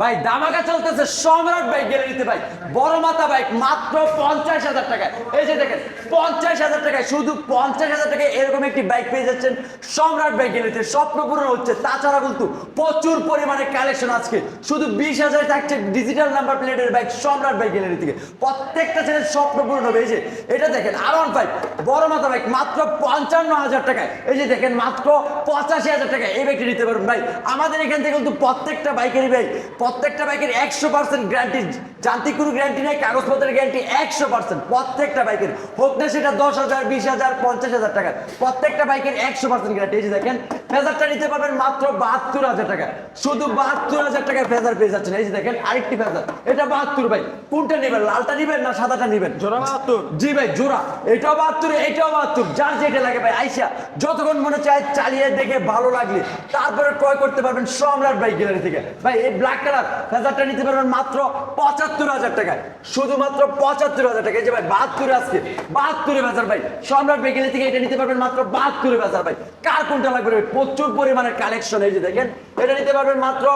ভাই দামাকা চলতেছে, সম্রাট বাইক গ্যালারিতে ভাই। বড় মাথা বাইক মাত্র পঞ্চাশ হাজার টাকায়। এই যে দেখেন, পঞ্চাশ হাজার টাকায়, শুধু পঞ্চাশ হাজার টাকায় এরকম একটি বাইক পেয়ে যাচ্ছেন। সম্রাট বাইক গ্যালারিতে স্বপ্ন পূরণ হচ্ছে। তাছাড়া কিন্তু প্রচুর পরিমাণে কালেকশন আজকে। শুধু বিশ হাজার থাকছে ডিজিটাল নাম্বার প্লেটের বাইক সম্রাট বাইক গ্যালারি থেকে প্রত্যেকটা ছেলের স্বপ্ন পূরণ হবে। এই যে, এটা দেখেন আর ওয়ান ফাইভ বড় মাথা বাইক মাত্র পঞ্চান্ন হাজার টাকায়। এই যে দেখেন, মাত্র পঁচাশি হাজার টাকায় এই বাইকটি নিতে পারবেন ভাই। আমাদের এখান থেকে কিন্তু প্রত্যেকটা বাইকেরই ভাই প্রত্যেকটা বাইকের একশো পার্সেন্ট গ্যারান্টি যান্ত্রিক কোনো গ্যারান্টি নেই কাগজপত্রের গ্যারান্টি একশো পার্সেন্ট প্রত্যেকটা বাইকের হোক না সেটা দশ হাজার বিশ হাজার পঞ্চাশ হাজার টাকা প্রত্যেকটা বাইকের একশো পার্সেন্ট গ্যারান্টি এই দেখেন ফেজারটা নিতে পারবেন মাত্র বাহাত্তর হাজার টাকা। শুধু বাহাত্তর হাজার টাকায় ফেজার পেয়ে যাচ্ছেন। এই যে দেখেন আরেকটি ফেজার। এটা বাহাত্তর ভাই। কোনটা নেবেন? লালটা নেবেন না সাদাটা নেবেন? জোড়া বাহাত্তর। জি ভাই জোড়া। এটাও বাহাত্তর এটাও বাহাত্তর। যার যেটা লাগে ভাই আইসা যতক্ষণ মনে চায় চালিয়ে দেখে ভালো লাগলে তারপরে ক্রয় করতে পারবেন সম্রাট বাইক গ্যালারি থেকে। ভাই এই ব্ল্যাক কালার ফেজারটা নিতে পারবেন মাত্র পঁচাত্তর হাজার টাকায়, শুধুমাত্র পঁচাত্তর হাজার টাকা যে ভাই, বাহাত্তরে আজকে, বাহাত্তরে বাজার ভাই। সম্রাট বাইক থেকে এটা নিতে পারবেন মাত্র বাহাত্তরে বাজার ভাই। কার কোনটা লাগবে? প্রচুর পরিমাণের কালেকশন এই যে দেখেন। এটা নিতে পারবেন মাত্র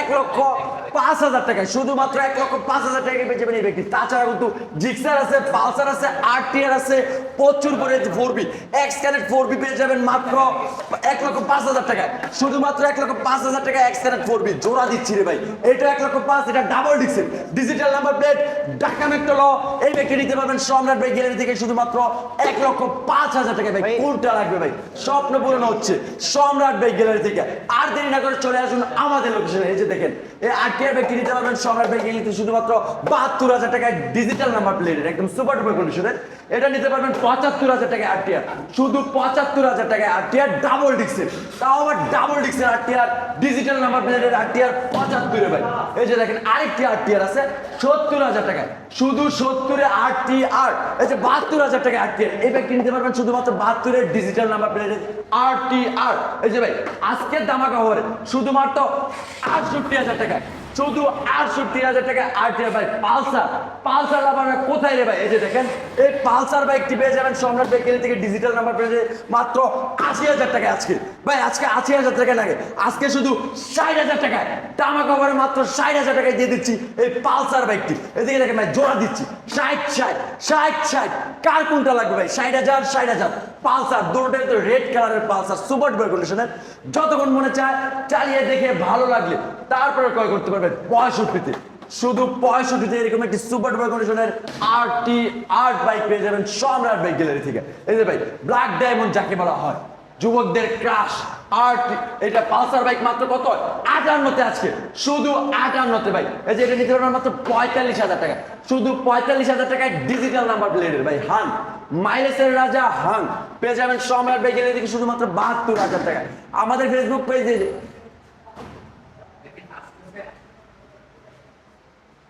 এক লক্ষ পাঁচ হাজার টাকায়। শুধুমাত্র এক লক্ষ পাঁচ হাজার টাকা বেঁচে এই ব্যক্তি। তাছাড়া কিন্তু জিক্সার আছে, পালসার আছে আর আছে প্রচুর পরে four B X connect four B পেয়ে যাবেন মাত্র এক লক্ষ পাঁচ হাজার টাকায়। শুধুমাত্র এক লক্ষ পাঁচ হাজার টাকা এক্স কানেক্ট ফোর বি জোড়া দিচ্ছি রে ভাই। এটা এক লক্ষ পাঁচ এটা double ডিক্সের digital number plate Dhaka metro ল এই ব্যক্তি নিতে পারবেন সম্রাট ভাই গ্যালারি থেকে শুধুমাত্র এক লক্ষ পাঁচ হাজার টাকা ভাই কোনটা লাগবে ভাই? স্বপ্ন পূরণ হচ্ছে সম্রাট ভাই গ্যালারি থেকে। আর দেরি না করে চলে আসুন আমাদের লোকেশনে এই যে দেখেন এই আটটিয়ার ব্যক্তি নিতে পারবেন সম্রাট ভাই গ্যালারিতে শুধুমাত্র বাহাত্তর হাজার টাকায় ডিজিটাল নাম্বার প্লেটের একদম সুপার ডুপার কন্ডিশনের এটা নিতে পারবেন পঁচাত্তর হাজার টাকায় আটটিয়ার শুধু পঁচাত্তর হাজার টাকায় আটটিয়ার ডাবল ডিক্সের তাও আবার ডাবল ডিক্সের আটটিয়ার ডিজিটাল নাম্বার প্লেটের আটটিয়ার পঁচাত্তরে ভাই। এই যে দেখেন, আরেকটি আটটিয়ার আছে, সত্তর হাজার টাকায়। শুধু সত্তরে আটটি আর এই যে বাহাত্তর হাজার টাকায় আটটিয়ার এই ব্যক্তি নিতে পারবেন শুধুমাত্র বাহাত্তরের ডিজিটাল নাম্বার প্লেটের আর এই যে ভাই, আজকের দামাকা হবে শুধুমাত্র আটষট্টি হাজার টাকায়। শুধু আটষট্টি হাজার টাকা আরটিআর বাইক। পালসার। পালসার আপনারা কোথায় রে ভাই? এই যে দেখেন, এই পালসার বাইকটি পেয়ে যাবেন সম্রাট বাইক থেকে। ডিজিটাল নাম্বার পেয়ে মাত্র আশি হাজার টাকা আজকে। ভাই, আজকে আশি হাজার টাকা লাগে। আজকে শুধু ষাট হাজার টাকায় টামা কভারে মাত্র ষাট হাজার টাকায় দিয়ে দিচ্ছি এই পালসার বাইকটি। এদিকে দেখেন ভাই, জোড়া দিচ্ছি। ষাট ষাট ষাট ষাট। কার কোনটা লাগবে ভাই? ষাট হাজার ষাট হাজার। পালসার দুটোটাই তো রেড কালারের পালসার, সুপার কন্ডিশনের যতক্ষণ মনে চায়, চালিয়ে দেখে ভালো লাগলে তারপরে ক্রয় করতে পারবেন পঁয়ষট্টিতে। শুধু পঁয়ষট্টিতে এরকম একটি সুপার ডুপার কন্ডিশনের আরটি আর্ট বাইক পেয়ে যাবেন সম্রাট বাইক গ্যালারি থেকে। এই যে ভাই ব্ল্যাক ডায়মন্ড যাকে বলা হয়। যুবকদের ক্রাশ আর্ট এটা পালসার বাইক মাত্র কত? আটান্নতে আজকে। শুধু আটান্নতে বাইক এই যে এটা নিতে পারবেন মাত্র পঁয়তাল্লিশ হাজার টাকা। শুধু পঁয়তাল্লিশ হাজার টাকায় ডিজিটাল নাম্বার প্লেটের ভাই, হান। মাইলেসের রাজা হান। পেয়ে যাবেন সম্রাট বাইক থেকে শুধুমাত্র বাহাত্তর হাজার টাকা। আমাদের ফেসবুক পেজে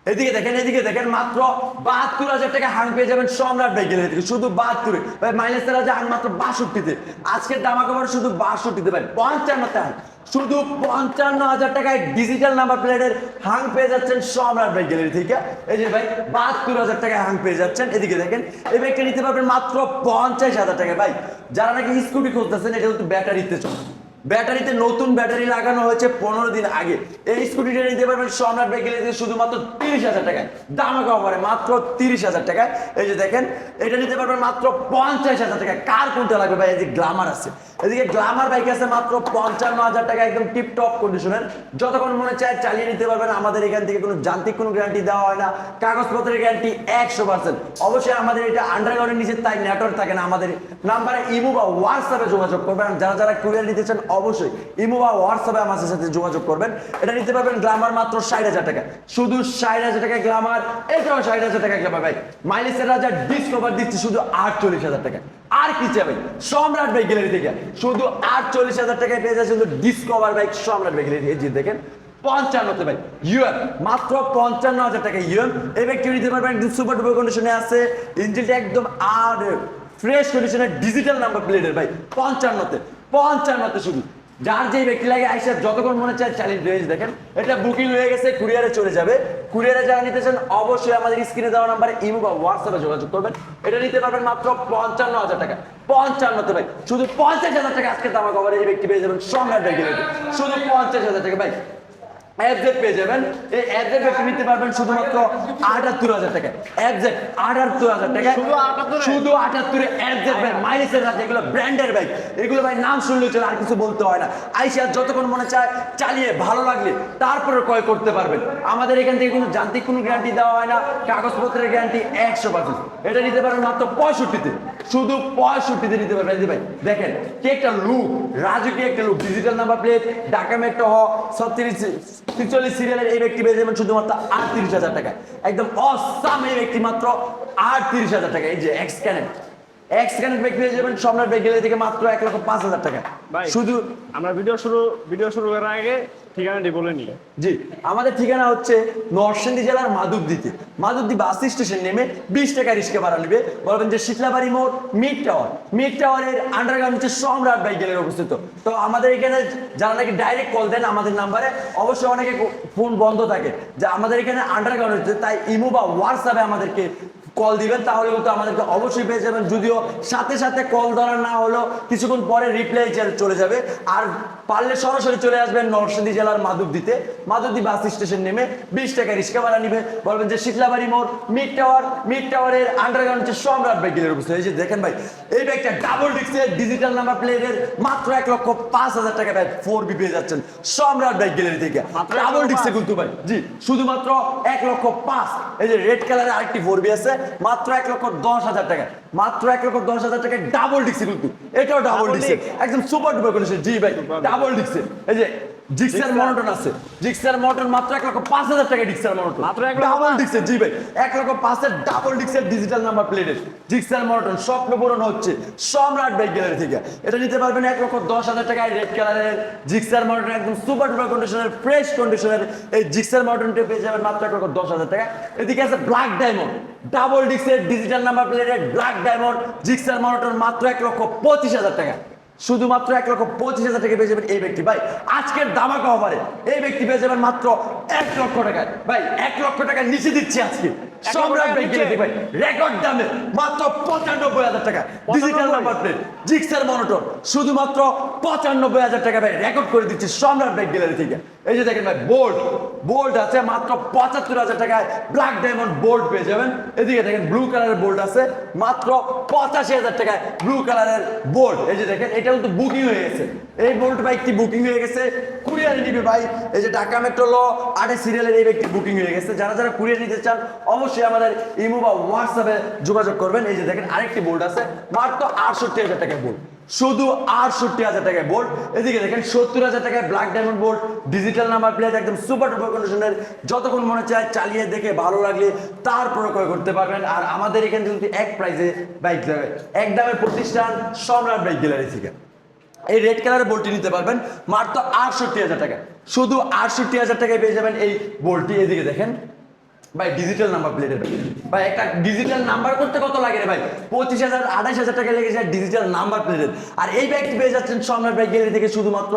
এদিকে দেখেন এদিকে দেখেন, মাত্র বাহাত্তর হাজার টাকা হাং পেয়ে যাবেন সম্রাট বাইক গ্যালারি থেকে শুধু বাহাত্তরে। ভাই, মাইলেজ তেরা হাং মাত্র বাষট্টিতে। আজকের দামা কমার শুধু বাষট্টিতে, ভাই পঞ্চান্নতে হাং। শুধু পঞ্চান্ন হাজার টাকায় ডিজিটাল নাম্বার প্লেটের হাং পেয়ে যাচ্ছেন সম্রাট বাইক গ্যালারি থেকে এই যে ভাই, বাহাত্তর হাজার টাকায় হাং পেয়ে যাচ্ছেন এদিকে দেখেন। এই বাইকটা নিতে পারবেন মাত্র পঞ্চাশ হাজার টাকায়। ভাই, যারা নাকি স্কুটি খুঁজতেছেন, এটা কিন্তু ব্যাটারিতে চলে। ব্যাটারিতে নতুন ব্যাটারি লাগানো হয়েছে পনেরো দিন আগে। এই স্কুটিটা নিতে পারবেন সম্রাট বাইকের শুধুমাত্র তিরিশ হাজার টাকায়। দামা কমারে মাত্র তিরিশ হাজার টাকায়। এই যে দেখেন, এটা নিতে পারবেন মাত্র পঞ্চাশ হাজার টাকায়। কার কোনটা লাগবে ভাই? এই যে গ্লামার আছে। এদিকে গ্লামার বাইক আছে মাত্র পঞ্চান্ন হাজার টাকা একদম টিপ টপ কন্ডিশনের যতক্ষণ মনে চায় চালিয়ে নিতে পারবেন। আমাদের এখান থেকে কোনো যান্ত্রিক কোনো গ্যারান্টি দেওয়া হয় না। কাগজপত্রের গ্যারান্টি একশো পার্সেন্ট অবশ্যই আমাদের এটা আন্ডারগ্রাউন্ডের নিচে, তাই নেটওয়ার্ক থাকে না। আমাদের নাম্বারে ইমো বা হোয়াটসঅ্যাপে যোগাযোগ করবেন। যারা যারা কুরিয়ার নিতে চান অবশ্যই। ইমো বা হোয়াটসঅ্যাপে আমাদের সাথে যোগাযোগ করবেন। এটা নিতে পারবেন গ্লামার মাত্র ষাট হাজার টাকা। শুধু ষাট হাজার টাকা গ্লামার এটাও ষাট হাজার টাকা গ্লামার ভাই। মাইলেসের রাজা ডিসকভার দিচ্ছে শুধু আটচল্লিশ হাজার টাকা। আর কি চাই ভাই? সম্রাট ভাই গ্যালারি থেকে। শুধু আটচল্লিশ হাজার টাকায় পেয়ে যাচ্ছে শুধু Discover bike Samrat bike gallery এই দেখেন পঞ্চান্নতে ভাই, ইউএম। মাত্র পঞ্চান্ন হাজার টাকা ইউএম। এই ব্যক্তি নিতে পারবেন সুপার ডুপার কন্ডিশনে আছে। ইঞ্জিনটা একদম আর ফ্রেশ কন্ডিশনের ডিজিটাল নাম্বার প্লেটের ভাই, পঞ্চান্নতে। পঞ্চান্নতে শুধু। যার যে ব্যক্তি লাগে আইসা যতক্ষণ মনে চায় চ্যালেঞ্জ রেঞ্জ দেখেন, এটা বুকিং হয়ে গেছে কুরিয়ারে চলে যাবে। কুরিয়ারে যারা নিতে চান অবশ্যই আমাদের স্ক্রিনে দেওয়া নাম্বারে ইমো বা হোয়াটসঅ্যাপে যোগাযোগ করবেন। এটা নিতে পারবেন মাত্র পঞ্চান্ন হাজার টাকা। পঞ্চান্নতে ভাই, শুধু পঞ্চাশ হাজার টাকা আজকে দামা কভারে এই ব্যক্তি পেয়ে যাবেন সম্রাট ব্যক্তি শুধু পঞ্চাশ হাজার টাকা ভাই। পেয়ে যাবেন। এই ব্যাগটি নিতে পারবেন শুধুমাত্র আটাত্তর হাজার টাকা। আটাত্তর হাজার টাকা। শুধু 78 শুধু আটাত্তরে ব্যাগ মাইলেজের এগুলো ব্র্যান্ডের ব্যাগ এগুলো ভাই নাম শুনলে চলে আর কিছু বলতে হয় না। আইসা যতক্ষণ মনে চায় চালিয়ে ভালো লাগলে তারপরে ক্রয় করতে পারবেন। আমাদের এখান থেকে কোনো যান্ত্রিক কোনো গ্যারান্টি দেওয়া হয় না। কাগজপত্রের গ্যারান্টি একশো পার্সেন্ট। এটা নিতে পারবেন মাত্র পঁয়ষট্টিতে। শুধু পঁয়ষট্টিতে নিতে পারবেন। ভাই দেখেন কি একটা লুক রাজকীয় একটা look digital number plate Dhaka metro হ ছত্রিশ ছিচল্লিশ সিরিয়ালের এই ব্যক্তি পেয়ে যাবেন শুধুমাত্র আটত্রিশ হাজার টাকা একদম অসাম এই ব্যক্তি মাত্র আটত্রিশ হাজার টাকা এই যে এক্স ক্যানেট এক্স ক্যানেট ব্যক্তি পেয়ে যাবেন সম্রাট ব্যাগ গেলে থেকে মাত্র এক লক্ষ পাঁচ হাজার টাকা। শুধু আমরা ভিডিও শুরু ভিডিও শুরু করার আগে ঠিকানাটি বলে নিই। জি আমাদের ঠিকানা হচ্ছে নরসিংদী জেলার মাধবদীতে। মাধবদী বাস স্টেশন নেমে বিশ টাকা রিক্সা ভাড়া নেবে। বলবেন যে শীতলাবাড়ি মোড় মিড টাওয়ার। মিড টাওয়ারের আন্ডারগ্রাউন্ড হচ্ছে সম্রাট বাইকেলের অবস্থিত। তো আমাদের এখানে যারা নাকি ডাইরেক্ট কল দেন আমাদের নাম্বারে অবশ্যই অনেকে ফোন বন্ধ থাকে। যে আমাদের এখানে আন্ডারগ্রাউন্ড হচ্ছে তাই ইমো বা হোয়াটসঅ্যাপে আমাদেরকে কল দিবেন তাহলে কিন্তু আমাদেরকে অবশ্যই পেয়ে যাবেন। যদিও সাথে সাথে কল ধরা না হলেও কিছুক্ষণ পরে রিপ্লাই চলে যাবে। আর পারলে সরাসরি চলে আসবেন নরসিংদী জেলার মাধবদীতে। মাধবদী বাস স্টেশন নেমে বিশ টাকা রিক্সা ভাড়া নিবে। বলবেন যে শীতলাবাড়ি মোড় মিড টাওয়ার মিড টাওয়ারের আন্ডারগ্রাউন্ড হচ্ছে সম্রাট বাইকের অবস্থা। এই যে দেখেন ভাই এই ব্যাগটা ডাবল ডিস্কের ডিজিটাল নাম্বার প্লেটের মাত্র এক লক্ষ পাঁচ হাজার টাকা ভাই ফোর বি পেয়ে যাচ্ছেন সম্রাট বাইক গ্যালারি থেকে ডাবল ডিস্কে কিন্তু ভাই জি শুধুমাত্র এক লক্ষ পাঁচ। এই যে রেড কালারের আরেকটি ফোর বি আছে। মাত্র এক লক্ষ দশ হাজার টাকা। মাত্র এক লক্ষ দশ হাজার টাকা ডাবল ডিক্সি কিন্তু। এটাও ডাবল ডিক্সি একদম সুপার ডুপার কন্ডিশন জি ভাই ডাবল ডিক্সি এই যে জিক্সার? মনোটন আছে। জিক্সার মনোটন মাত্র এক লক্ষ পাঁচ হাজার টাকা জিক্সার মনোটন মাত্র এক লক্ষ ডাবল পাঁচ? ডিক্সের জি ভাই। এক লক্ষ পাঁচের ডাবল ডিক্সের ডিজিটাল নাম্বার প্লেটের জিক্সার মনোটন স্বপ্ন পূরণ হচ্ছে সম্রাট বাইক গ্যালারি থেকে। এটা নিতে পারবেন এক লক্ষ দশ হাজার টাকায় রেড কালারের জিক্সার মনোটন একদম সুপার ডুপার কন্ডিশনের ফ্রেশ কন্ডিশনের এই জিক্সার মনোটনটা পেয়ে যাবেন মাত্র এক লক্ষ দশ হাজার টাকা এদিকে আছে ব্ল্যাক ডায়মন্ড ডাবল ডিক্সের ডিজিটাল নাম্বার প্লেটের ব্ল্যাক ডায়মন্ড জিক্সার মনোটন মাত্র এক লক্ষ পঁচিশ হাজার টাকা শুধুমাত্র এক লক্ষ পঁচিশ হাজার টাকা পেয়ে যাবেন এই ব্যক্তি। ভাই, আজকের দামাকা অফারে এই ব্যক্তি পেয়ে যাবেন মাত্র এক লক্ষ টাকায়। ভাই, এক লক্ষ টাকা নিচে দিচ্ছি আজকে। সম্রাট টাকা ব্যাংক নিচে? ভাই রেকর্ড দামে মাত্র পঁচানব্বই হাজার টাকা। Digital 95 number plate Gixxer monotone শুধুমাত্র পঁচানব্বই হাজার টাকা ভাই রেকর্ড করে দিচ্ছি সম্রাট ব্যাংক গ্যালারি থেকে। এই যে দেখেন ভাই বোল্ট বোল্ট আছে মাত্র পঁচাত্তর হাজার টাকায় ব্ল্যাক ডায়মন্ড বোল্ট পেয়ে যাবেন। এদিকে দেখেন ব্লু কালারের বোল্ট আছে মাত্র পঁচাশি হাজার টাকায় ব্লু কালারের বোল্ট এই যে দেখেন এটা কিন্তু বুকিং হয়ে গেছে। এই বোল্ট বাইকটি বুকিং হয়ে গেছে। কুরিয়ারে নিবে ভাই এই যে ঢাকা মেট্রো ল আটে সিরিয়ালের এই ব্যক্তি বুকিং হয়ে গেছে। যারা যারা কুরিয়ার নিতে চান অবশ্যই আমাদের ইমো বা হোয়াটসঅ্যাপে যোগাযোগ করবেন। এই যে দেখেন আরেকটি বোল্ট আছে, মাত্র আটষট্টি হাজার টাকা বোল্ট শুধু আটষট্টি হাজার টাকায় বোল্ট এদিকে দেখেন সত্তর হাজার টাকায় black diamond bolt digital number plate একদম সুপার টুপার কন্ডিশনের যতক্ষণ মনে চায় চালিয়ে দেখে ভালো লাগলে তারপরে ক্রয় করতে পারবেন। আর আমাদের এখানে কিন্তু এক প্রাইসে বাইক যাবে এক দামের প্রতিষ্ঠান সম্রাট বাইক গ্যালারি থেকে। এই রেড কালারের বোল্টটি নিতে পারবেন, মাত্র আটষট্টি হাজার টাকা শুধু আটষট্টি হাজার টাকায় পেয়ে যাবেন এই বোল্টটি এদিকে দেখেন ভাই ডিজিটাল নাম্বার প্লেটের ভাই। একটা ডিজিটাল নাম্বার করতে কত লাগে রে ভাই? পঁচিশ হাজার আঠাশ হাজার টাকা লেগে যায় ডিজিটাল নাম্বার প্লেটের আর এই ব্যাগটি পেয়ে যাচ্ছেন সম্রাট ব্যাগ গ্যালারি থেকে শুধুমাত্র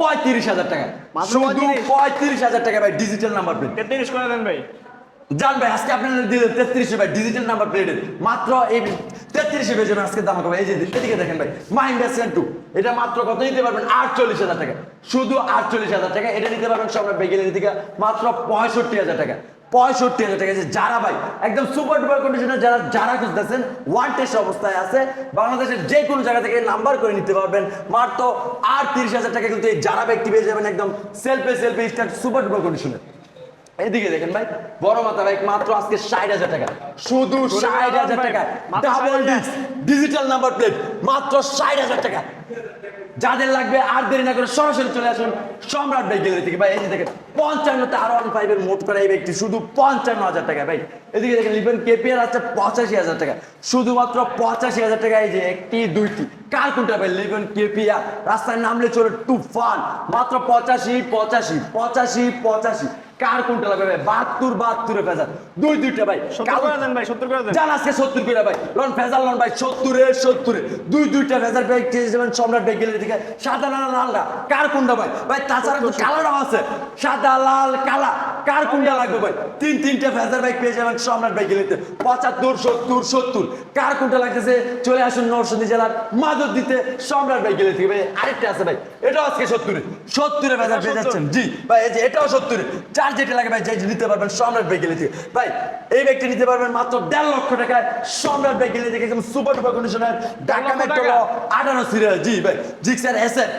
পঁয়ত্রিশ হাজার টাকা। মাত্র শুধু পঁয়ত্রিশ? হাজার টাকা ভাই ডিজিটাল নাম্বার প্লেট তেত্রিশ করে দেন ভাই। জান ভাই আজকে আপনাদের দিলেন তেত্রিশে ভাই ডিজিটাল নাম্বার প্লেটের মাত্র এই তেত্রিশে পেয়ে যাবেন আজকে দাম হবে এই যে এদিকে দেখেন ভাই মাইন্ডা টু এটা মাত্র কত নিতে পারবেন? আটচল্লিশ হাজার টাকা। শুধু আটচল্লিশ হাজার টাকা। এটা নিতে পারবেন সম্রাট বেগেলের থেকে মাত্র পঁয়ষট্টি হাজার টাকা। পঁয়ষট্টি হাজার টাকা। যারা ভাই, একদম সুপার ডুপার কন্ডিশনে যারা যারা খুঁজতেছেন ওয়ান টেস্ট অবস্থায় আছে। বাংলাদেশের যে কোনো জায়গা থেকে নাম্বার করে নিতে পারবেন। মাত্র আট তিরিশ হাজার টাকা কিন্তু এই যারা ব্যক্তি পেয়ে যাবেন একদম সেলফে সেলফে স্টার্ট সুপার ডুপার কন্ডিশনে এদিকে দেখেন ভাই বড় মাথা বাইক মাত্র আজকে ষাট হাজার টাকা। শুধু ষাট হাজার টাকা। Double disc digital number plate মাত্র ষাট হাজার টাকা। যাদের লাগবে আর দেরি না করে সরাসরি চলে আসুন সম্রাট বাইক গ্যালারি থেকে। ভাই এই যে দেখেন পঞ্চান্নতে আর ওয়ান ফাইভের মোট করা এই ব্যক্তি শুধু পঞ্চান্ন হাজার টাকা। ভাই এদিকে দেখেন লিবেন কেপিআর আছে পঁচাশি হাজার টাকা। শুধুমাত্র পঁচাশি হাজার টাকা এই যে একটি দুইটি। কার কোনটা ভাই? লিবেন কেপিআর রাস্তায় নামলে চলে তুফান। মাত্র পঁচাশি পঁচাশি পঁচাশি পঁচাশি। কার কোনটা লাগবে ভাই? বাহাত্তর বাহাত্তরে ফেজাল দুই দুইটা ভাই। দেন ভাই সত্তর করে জান আজকে সত্তর করে ভাই। লন ফেজাল লন ভাই সত্তরে সত্তরে। দুই দুইটা ফেজাল চেয়ে যাবেন সম্রাট ব্যাগ গেলে দিকে সাদা লাল লালটা কার কোনটা ভাই? ভাই তাছাড়া তো কালারও আছে। সাদা লাল কালা। কার কোনটা লাগবে ভাই? তিন তিনটা ফেজার বাইক পেয়ে যাবেন সম্রাট বাইক গেলেতে পঁচাত্তর সত্তর সত্তর। কার কোনটা লাগতেছে? চলে আসুন নরসিংদী জেলার মাদক দিতে সম্রাট বাইক গেলে থেকে ভাই। আরেকটা আছে ভাই। এটাও আজকে সত্তরে। সত্তরে ফেজার পেয়ে যাচ্ছেন। জি ভাই এই যে এটাও সত্তরে। চার যেটা লাগে ভাই যে নিতে পারবেন সম্রাট বাইক গেলে থেকে। ভাই এই ব্যাগটি নিতে পারবেন মাত্র দেড় লক্ষ টাকায় সম্রাট বাইক গেলে থেকে একদম সুপার ডুপার কন্ডিশনের ঢাকা মেট্রো? আটানো সিরিয়াল জি ভাই জিক্সার এসএফ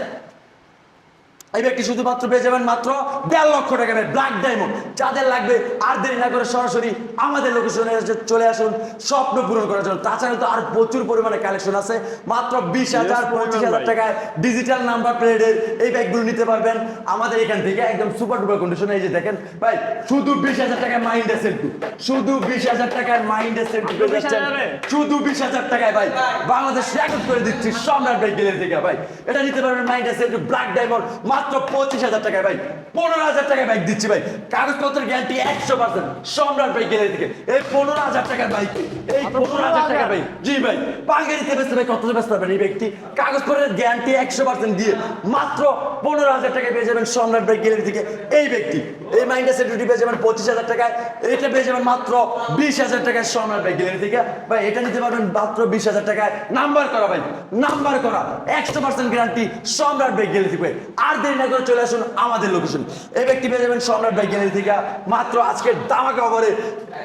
এই ব্যক্তি শুধুমাত্র পেয়ে যাবেন মাত্র দেড় লক্ষ টাকা ব্ল্যাক ডায়মন্ড যাদের লাগবে আর দেরি না করে সরাসরি আমাদের লোকেশনে এসে চলে আসুন স্বপ্ন পূরণ করার জন্য। তাছাড়া তো আর প্রচুর পরিমাণে কালেকশন আছে। মাত্র বিশ হাজার পঁচিশ হাজার টাকায় ডিজিটাল নাম্বার প্লেটের এই ব্যাগগুলো নিতে পারবেন। আমাদের এখান থেকে একদম সুপার ডুপার কন্ডিশনে এই যে দেখেন ভাই শুধু বিশ হাজার টাকায় মাইন্ড সেন্টু শুধু বিশ হাজার টাকায় মাইন্ড সেন্টু পেয়ে 20,000 যাচ্ছেন এ? শুধু বিশ হাজার টাকায় ভাই। বাংলাদেশ রেকর্ড করে দিচ্ছি সম্রাট ভাই গেলের থেকে ভাই। এটা নিতে পারবেন মাইন্ড আছে ব্ল্যাক ডায়মন্ড মাত্র পঁচিশ হাজার টাকায় ভাই পনেরো হাজার টাকায় বাইক দিচ্ছি ভাই। কাগজপত্রের গ্যারান্টি একশো পার্সেন্ট সম্রাট ভাই গেলের থেকে। এই পনেরো হাজার টাকার বাইক এই পনেরো হাজার টাকার বাইক জি ভাই বাঙ্গালিতে বেচতে ভাই কত বেচতে পারবেন এই ব্যক্তি? কাগজপত্রের গ্যারান্টি একশো পার্সেন্ট দিয়ে মাত্র পনেরো হাজার টাকায় পেয়ে যাবেন সম্রাট ভাই গেলের থেকে। এই ব্যক্তি এই মাইন্ড সেটুটি পেয়ে যাবেন পঁচিশ হাজার টাকায়। এটা পেয়ে যাবেন মাত্র বিশ হাজার টাকায় সম্রাট ভাই গ্যালারি থেকে। ভাই এটা নিতে পারবেন মাত্র বিশ হাজার টাকায়। নাম্বার করা ভাই নাম্বার করা। একশো পার্সেন্ট গ্যারান্টি সম্রাট ভাই গ্যালারি থেকে। আর দেরি না চলে আসুন আমাদের লোকেশন এই ব্যক্তি পেয়ে যাবেন সম্রাট ভাই গ্যালারি থেকে মাত্র আজকের দামাকা খবরে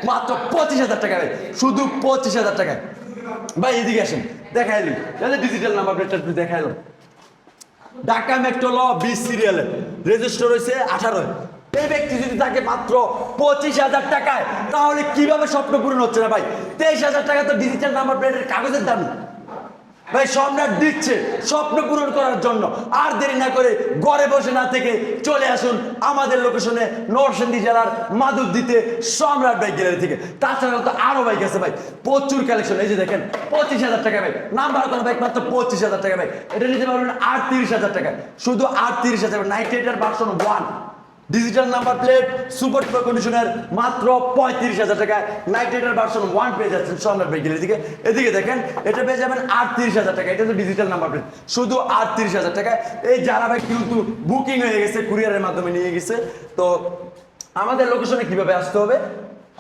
মাত্র পঁচিশ হাজার টাকা ভাই, শুধু পঁচিশ হাজার টাকায়। ভাই, এদিকে আসেন দেখাইলি ডিজিটাল নাম্বার প্লেটটা একটু দেখাইলো ঢাকা মেট্রো ল বিশ সিরিয়ালে রেজিস্টার হয়েছে আঠারোয় এই ব্যক্তি যদি থাকে মাত্র পঁচিশ হাজার টাকায়, তাহলে কীভাবে স্বপ্ন পূরণ হচ্ছে না ভাই? তেইশ হাজার টাকা তো ডিজিটাল নাম্বার প্লেটের কাগজের দাম। ভাই, সম্রাট দিচ্ছে স্বপ্ন পূরণ করার জন্য। আর দেরি না করে ঘরে বসে না থেকে চলে আসুন আমাদের লোকেশনে নরসিংদী জেলার মাদুর দিতে সম্রাট বাইক গ্যালারি থেকে। তাছাড়া তো আরও বাইক আছে ভাই। প্রচুর কালেকশন এই যে দেখেন, পঁচিশ হাজার টাকা ভাই। নাম্বার কোনো বাইক মাত্র পঁচিশ হাজার টাকা ভাই। এটা নিতে পারবেন আটত্রিশ হাজার টাকা। শুধু আটত্রিশ হাজার নাইনটি এইটার version one digital number plate super duper conditioner মাত্র পঁয়ত্রিশ হাজার টাকায় নাইট রাইডার ভার্সন ওয়ান পেয়ে যাচ্ছেন সম্রাট বাইকের এদিকে এদিকে দেখেন, এটা পেয়ে যাবেন আটত্রিশ হাজার টাকা। এটা তো ডিজিটাল নাম্বার প্লেট শুধু আটত্রিশ হাজার টাকা। এই যারা ভাই কিন্তু বুকিং হয়ে গেছে কুরিয়ারের মাধ্যমে নিয়ে গেছে, তো আমাদের লোকেশনে কীভাবে আসতে হবে?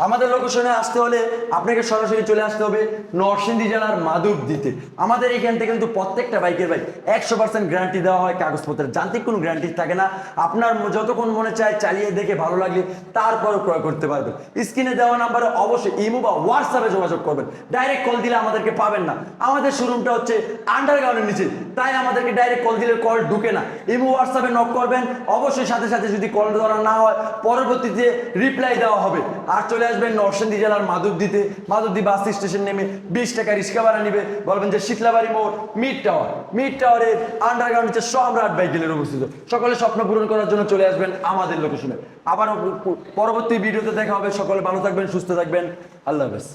আমাদের লোকেশনে আসতে হলে আপনাকে সরাসরি চলে আসতে হবে নরসিংদী জেলার মাদুর দিতে আমাদের এখান থেকে কিন্তু প্রত্যেকটা বাইকের বাইক একশো পার্সেন্ট গ্যারান্টি দেওয়া হয়, কাগজপত্রের যান্ত্রিক কোনো গ্যারান্টি থাকে না। আপনার যতক্ষণ মনে চায় চালিয়ে দেখে ভালো লাগলে তারপরে ক্রয় করতে পারবেন স্ক্রিনে দেওয়া নাম্বারে অবশ্যই ইমো বা হোয়াটসঅ্যাপে যোগাযোগ করবেন। ডাইরেক্ট কল দিলে আমাদেরকে পাবেন না। আমাদের শোরুমটা হচ্ছে আন্ডারগ্রাউন্ডের নিচে, তাই আমাদেরকে ডাইরেক্ট কল দিলে কল ঢুকে না। ইমো, হোয়াটসঅ্যাপে নক করবেন। অবশ্যই সাথে সাথে যদি কল ধরা না হয়, পরবর্তীতে রিপ্লাই দেওয়া হবে। আর চলে আসবেন নরসিংদী জেলার মাধবদীতে। মাধবদী বাস স্টেশন নেমে বিশ টাকা রিক্সা ভাড়া নিবে। বলবেন যে শীতলাবাড়ি মোড়, মিড টাওয়ার। মিড টাওয়ারের আন্ডারগ্রাউন্ড হচ্ছে সম্রাট বাইকেলের অবস্থিত। সকলে স্বপ্ন পূরণ করার জন্য চলে আসবেন আমাদের লোকেশনে আবার পরবর্তী ভিডিওতে দেখা হবে। সকলে ভালো থাকবেন, সুস্থ থাকবেন। আল্লাহ হাফেজ।